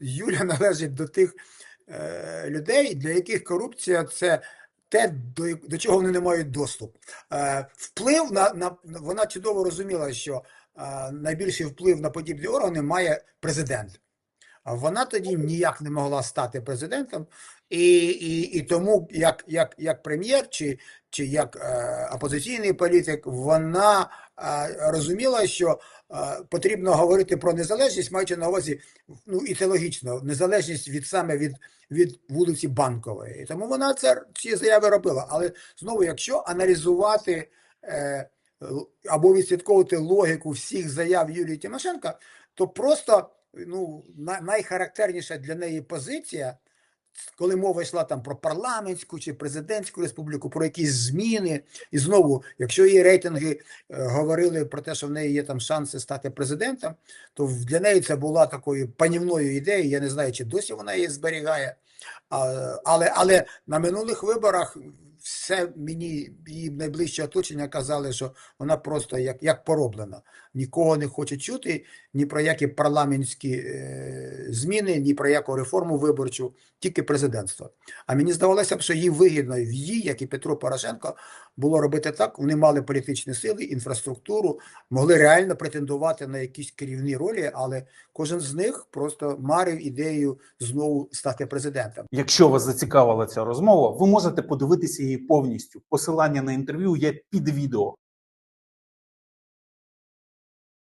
Юля належить до тих е, людей, для яких корупція це те, до, до чого вони не мають доступ. Е, вплив на, на вона чудово розуміла, що е, найбільший вплив на подібні органи має президент. Вона тоді ніяк не могла стати президентом, і, і, і тому, як, як, як прем'єр чи, чи як е, опозиційний політик, вона е, розуміла, що е, потрібно говорити про незалежність, маючи на увазі, ну і це незалежність від саме від, від вулиці Банкової. І тому вона це ці заяви робила. Але знову, якщо аналізувати е, або відслідковувати логіку всіх заяв Юлії Тимошенко, то просто ну, на- найхарактерніша для неї позиція, коли мова йшла там про парламентську чи президентську республіку, про якісь зміни, і знову, якщо її рейтинги е, говорили про те, що в неї є там шанси стати президентом, то для неї це була такою панівною ідеєю. Я не знаю, чи досі вона її зберігає. Але, але на минулих виборах все мені її найближче оточення казали, що вона просто як, як пороблена. Нікого не хоче чути ні про які парламентські е, зміни, ні про яку реформу виборчу, тільки президентство. А мені здавалося б, що їй вигідно в їй, як і Петру Порошенко, було робити так. Вони мали політичні сили, інфраструктуру, могли реально претендувати на якісь керівні ролі, але кожен з них просто марив ідею знову стати президентом. Якщо вас зацікавила ця розмова, ви можете подивитися її повністю. Посилання на інтерв'ю є під відео.